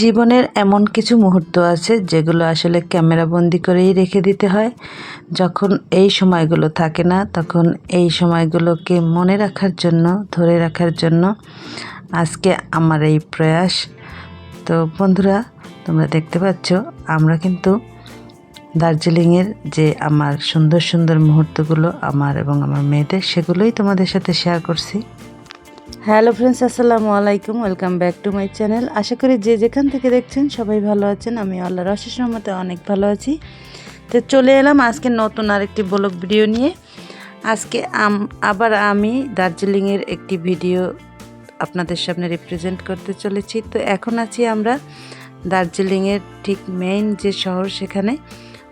জীবনের এমন কিছু মুহূর্ত আছে যেগুলো আসলে ক্যামেরা বন্দি করেই রেখে দিতে হয়। যখন এই সময়গুলো থাকে না, তখন এই সময়গুলোকে মনে রাখার জন্য, ধরে রাখার জন্য আজকে আমার এই প্রয়াস। তো বন্ধুরা, তোমরা দেখতে পাচ্ছ, আমরা কিন্তু দার্জিলিংয়ের যে আমার সুন্দর সুন্দর মুহূর্তগুলো, আমার এবং আমার মেয়েদের, সেগুলোই তোমাদের সাথে শেয়ার করছি। হ্যালো ফ্রেন্ডস, আসসালামু আলাইকুম, welcome back to my channel. আশা করি যে যেখান থেকে দেখছেন সবাই ভালো আছেন, আমি আল্লাহর অশেষ রহমতে অনেক ভালো আছি। তো চলে এলাম আজকে নতুন আরেকটি ব্লগ ভিডিও নিয়ে। আজকে আবার আমি দার্জিলিংয়ের একটি ভিডিও আপনাদের সামনে রিপ্রেজেন্ট করতে চলেছি। তো এখন আছি আমরা দার্জিলিংয়ের ঠিক মেইন যে শহর সেখানে।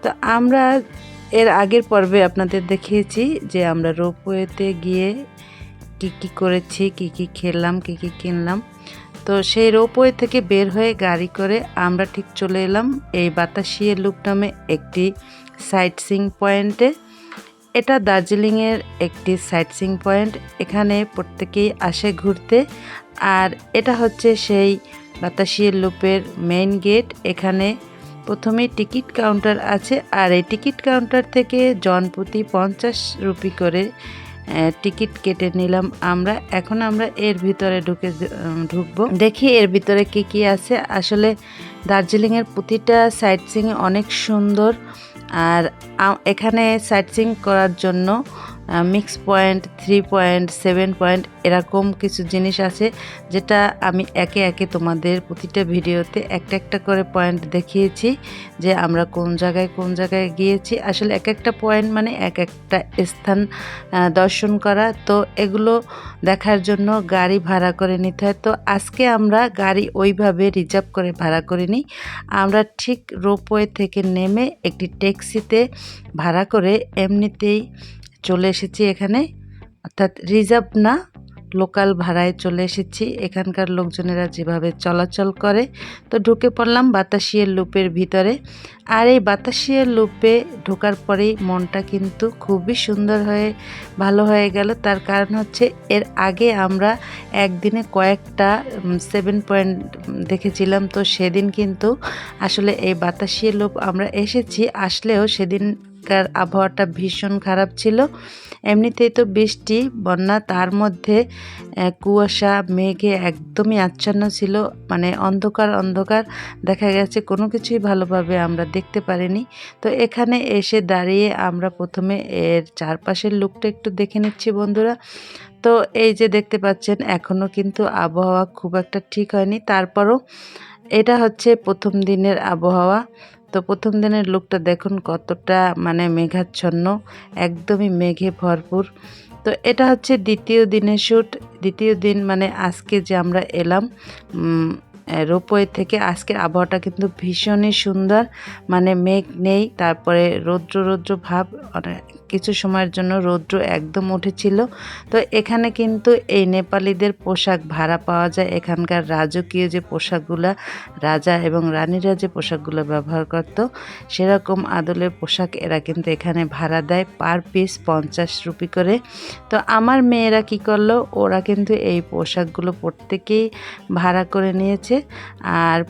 তো আমরা এর আগের পর্বে আপনাদের দেখিয়েছি যে আমরা রোপওয়েতে গিয়ে কি কি করেছি, কি কি খেলাম, কি কি কিনলাম। তো সেই রোপওয়ে থেকে বের হয়ে গাড়ি করে আমরা ঠিক চলে এলাম এই বাতাসিয়ে লুপ নামে একটি সাইট সিং পয়েন্টে। এটা দার্জিলিংয়ের একটি সাইট সিং পয়েন্ট, এখানে প্রত্যেকেই আসে ঘুরতে। আর এটা হচ্ছে সেই বাতাসিয়ে লুপের মেইন গেট, এখানে প্রথমেই টিকিট কাউন্টার আছে। আর এই টিকিট কাউন্টার থেকে জনপ্রতি পঞ্চাশ রুপি করে টিকিট কেটে নিলাম। আমরা, এখন আমরা এর ভিতরে ঢুকে ঢুকব। দেখি এর ভিতরে কি কি আছে। আসলে দার্জিলিংয়ের প্রতিটা সাইট সিং অনেক সুন্দর। আর এখানে সাইট সিং করার জন্য mix point three point seven point এরকম কিছু জিনিস আছে যেটা আমি একে একে তোমাদের প্রতিটা ভিডিওতে একটা একটা করে পয়েন্ট দেখিয়েছি যে আমরা কোন জায়গায় কোন জায়গায় গিয়েছি। আসলে এক একটা পয়েন্ট মানে এক একটা স্থান দর্শন করা। তো এগুলো দেখার জন্য গাড়ি ভাড়া করে নিতে হয়। তো আজকে আমরা গাড়ি ওইভাবে রিজার্ভ করে ভাড়া করিনি। আমরা ঠিক রোপওয়ে থেকে নেমে একটি ট্যাক্সিতে ভাড়া করে এমনিতেই চলে এসেছি এখানে। অর্থাৎ রিজার্ভ না, লোকাল ভাড়ায় চলে এসেছি। এখানকার লোকজনেরা যেভাবে চলাচল করে, তো ঢুকে পড়লাম বাতাসিয়ের লুপের ভিতরে। আর এই বাতাসিয়ের লুপে ঢোকার পরেই মনটা কিন্তু খুবই সুন্দর হয়ে, ভালো হয়ে গেল। তার কারণ হচ্ছে এর আগে আমরা একদিনে কয়েকটা সেভেন পয়েন্ট দেখেছিলাম। তো সেদিন কিন্তু আসলে এই বাতাসিয়ে লুপ আমরা এসেছি, আসলেও সেদিনকার আবহাওয়াটা ভীষণ খারাপ ছিল। এমনিতেই তো বৃষ্টি, বন্যা, তার মধ্যে কুয়াশা, মেঘে একদমই আচ্ছন্ন ছিল। মানে অন্ধকার অন্ধকার দেখা গেছে, কোনো কিছুই ভালোভাবে আমরা দেখতে পারিনি। তো এখানে এসে দাঁড়িয়ে আমরা প্রথমে এর চারপাশের লুকটা একটু দেখে নিচ্ছি বন্ধুরা। তো এই যে দেখতে পাচ্ছেন এখনও কিন্তু আবহাওয়া খুব একটা ঠিক হয়নি। তারপরও এটা হচ্ছে প্রথম দিনের আবহাওয়া। তো প্রথম দিনের লুকটা দেখুন কতটা মানে মেঘাচ্ছন্ন, একদমই মেঘে ভরপুর। তো এটা হচ্ছে দ্বিতীয় দিনের শ্যুট দ্বিতীয় দিন মানে আজকে যে আমরা এলাম রোপওয়ে থেকে, আজকের আবহাওয়াটা কিন্তু ভীষণই সুন্দর মানে মেঘ নেই, তারপরে রৌদ্র রৌদ্র ভাব অনেক কিছু সময়ের জন্য রৌদ্র একদম উঠেছিল। তো এখানে কিন্তু এই নেপালিদের পোশাক ভাড়া পাওয়া যায়। এখানকার রাজকীয় যে পোশাকগুলো, রাজা এবং রানীরা যে পোশাকগুলো ব্যবহার করত, সেরকম আদলের পোশাক এরা কিন্তু এখানে ভাড়া দেয় পার পিস পঞ্চাশ রুপি করে। তো আমার মেয়েরা কি করল, ওরা কিন্তু এই পোশাকগুলো প্রত্যেকেই ভাড়া করে নিয়েছে। আর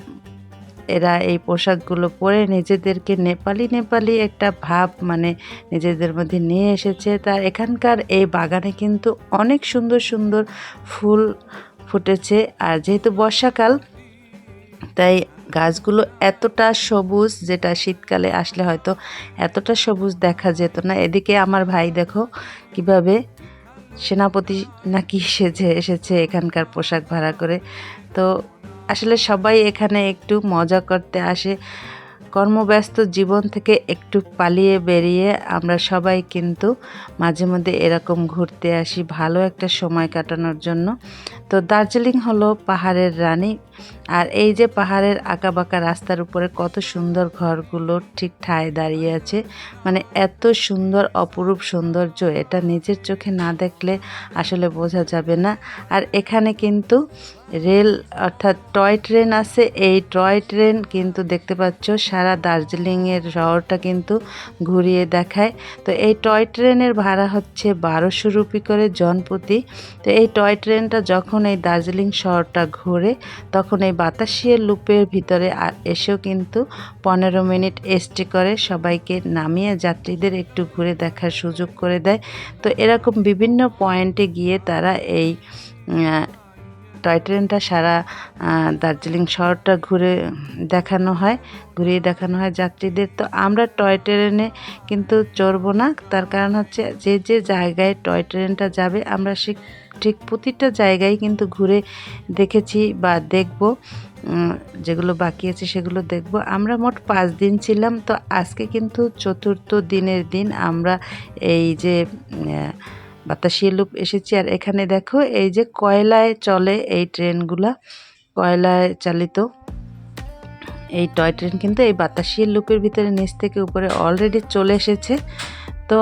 এরা এই পোশাকগুলো পরে নিজেদেরকে নেপালি নেপালি একটা ভাব মানে নিজেদের মধ্যে নিয়ে এসেছে। তার এখানকার এই বাগানে কিন্তু অনেক সুন্দর সুন্দর ফুল ফুটেছে। আর যেহেতু বর্ষাকাল, তাই গাছগুলো এতটা সবুজ যেটা শীতকালে আসলে হয়তো এতটা সবুজ দেখা যেত না। এদিকে আমার ভাই দেখো কীভাবে সেনাপতি নাকি সেজে এসেছে এখানকার পোশাক ভাড়া করে। তো আসলে সবাই এখানে একটু মজা করতে আসে। কর্মব্যস্ত জীবন থেকে একটু পালিয়ে বেরিয়ে আমরা সবাই কিন্তু মাঝে মধ্যে এরকম ঘুরতে আসি ভালো একটা সময় কাটানোর জন্য। তো দার্জিলিং হলো পাহাড়ের রানী। আর এই যে পাহাড়ের আঁকাবাঁকা রাস্তার উপরে কত সুন্দর ঘরগুলো ঠিক ঠায় দাঁড়িয়ে আছে। মানে এত সুন্দর, অপরূপ সৌন্দর্য এটা নিজের চোখে না দেখলে আসলে বোঝা যাবে না। আর এখানে কিন্তু রেল, অর্থাৎ টয় ট্রেন আছে। এই টয় ট্রেন কিন্তু দেখতে পাচ্ছ, সারা দার্জিলিংয়ের শহরটা কিন্তু ঘুরিয়ে দেখায়। তো এই টয় ট্রেনের ভাড়া হচ্ছে বারোশো রুপি করে জনপ্রতি। তো এই টয় ট্রেনটা যখন এই দার্জিলিং শহরটা ঘোরে, তখন এই বাতাসিয়া লুপের ভিতরে এসেও কিন্তু পনেরো মিনিট এসটি করে। সবাইকে নামিয়ে যাত্রীদের একটু ঘুরে দেখার সুযোগ করে দেয়। তো এরকম বিভিন্ন পয়েন্টে গিয়ে তারা এই টয় ট্রেনটা সারা দার্জিলিং শহরটা ঘুরে দেখানো হয়, ঘুরিয়ে দেখানো হয় যাত্রীদের। তো আমরা টয় ট্রেনে কিন্তু চড়বো না। তার কারণ হচ্ছে যে যে জায়গায় টয় ট্রেনটা যাবে, আমরা সে, ঠিক প্রতিটা জায়গায় কিন্তু ঘুরে দেখেছি বা দেখব যেগুলো বাকি আছে সেগুলো দেখব। আমরা মোট পাঁচ দিন ছিলাম, তো আজকে কিন্তু চতুর্থ দিনের দিন আমরা এই যে আহ, বাতাসিয়া লুপ এসেছি। আর এখানে দেখো এই যে কয়লায় চলে এই ট্রেনগুলা কয়লায় চালিত। এই টয় ট্রেন কিন্তু এই বাতাসিয়া লুপের ভিতরে নিচ থেকে উপরে অলরেডি চলে এসেছে। তো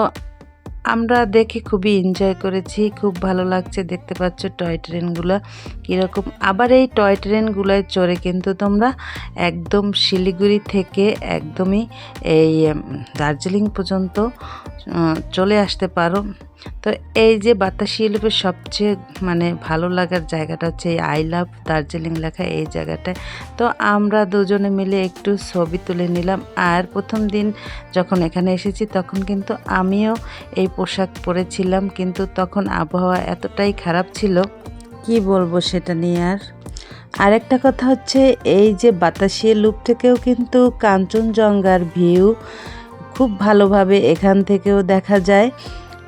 আমরা দেখে খুবই এনজয় করেছি, খুব ভালো লাগছে দেখতে পাচ্ছ টয় ট্রেনগুলো কীরকম। আবার এই টয় ট্রেনগুলোয় চড়ে কিন্তু তোমরা একদম শিলিগুড়ি থেকে একদমই এই দার্জিলিং পর্যন্ত চলে আসতে পারো। তো এই যে বাতাসি লুপের সবচেয়ে মানে ভালো লাগার জায়গাটা হচ্ছে এই আই লাভ দার্জিলিং লেখা এই জায়গাটায়। তো আমরা দুজনে মিলে একটু ছবি তুলে নিলাম। আর প্রথম দিন যখন এখানে এসেছি তখন কিন্তু আমিও এই পোশাক পরেছিলাম, কিন্তু তখন আবহাওয়া এতটাই খারাপ ছিল। কি বলব সেটা নিয়ে আর? আরেকটা কথা হচ্ছে, এই যে বাতাসিয়া লুপ থেকেও কিন্তু কাঞ্চনজঙ্ঘার ভিউ খুব ভালোভাবে এখান থেকেও দেখা যায়।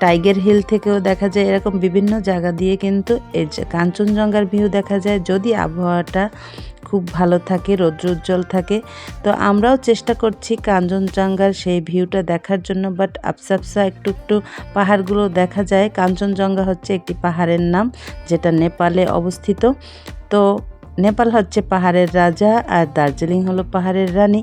টাইগার হিল থেকেও দেখা যায় এরকম বিভিন্ন জায়গা দিয়ে কিন্তু এই কাঞ্চনজঙ্ঘার ভিউ দেখা যায়। যদি আবহাওয়াটা খুব ভালো থাকে রৌদ্রোজ্জ্বল থাকে, তো আমরাও চেষ্টা করছি কাঞ্চনজঙ্ঘার সেই ভিউটা দেখার জন্য বাট আফসা একটু একটু পাহাড়গুলো দেখা যায়। কাঞ্চনজঙ্ঘা হচ্ছে একটি পাহাড়ের নাম, যেটা নেপালে অবস্থিত। তো নেপাল হচ্ছে পাহাড়ের রাজা আর দার্জিলিং হলো পাহাড়ের রানী।